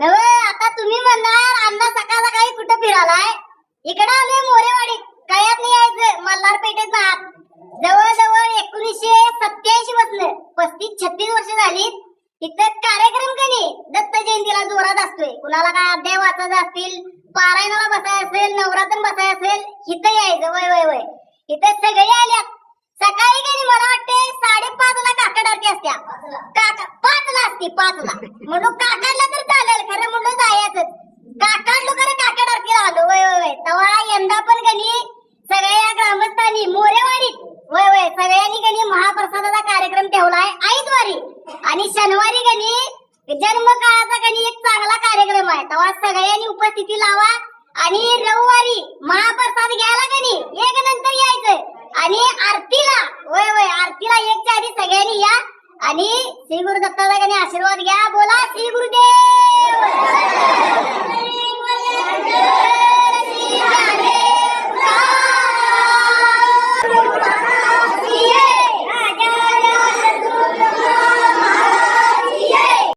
नव आता तुम्ही म्हणणार अण्णा सकाळ सकाळी कुठं फिरालाय? इकडे आलोय मोरेवाडी. कळ्यात नाही यायचं मल्हार पेठेत आत जवळजवळ एकोणीसशे सत्याऐंशी पासून पस्तीस छत्तीस वर्ष झाली इथं कार्यक्रम कधी? दत्त जयंतीला जोरात असतोय. कुणाला काय अध्याय वाचायचं असतील पारायणाला बसाय असेल नवरात्र बसाय असेल इथं यायचं वय वय वय. इथं सगळे आल्यात. सकाळी गेली मला वाटते साडेपाच ला काकड आरती असत्या. काका पाच ला असते पाच ला म्हणून काकडला तर चालेल खरं म्हणून जायचं काकडलो खरं काकड आरतीला आलो वय वय वय तेव्हा यंदा पण गणी सगळ्या ग्रामस्थांनी मोरेवाडीत वय वय सगळ्यांनी गणी महाप्रसादाचा कार्यक्रम ठेवलाय आईद्वारी. आणि शनिवारी गणी जन्म काळाचा गणी एक चांगला कार्यक्रम आहे. तेव्हा सगळ्यांनी उपस्थिती लावा आणि रविवारी महाप्रसाद घ्यायला गणी एक नंतर यायचंय. आणि आरतीला वय वय आरतीला एकच्या आधी सगळ्यांनी या. आणि श्री गुरु दत्ताचा कधी आशीर्वाद घ्या. बोला श्री गुरुदेव!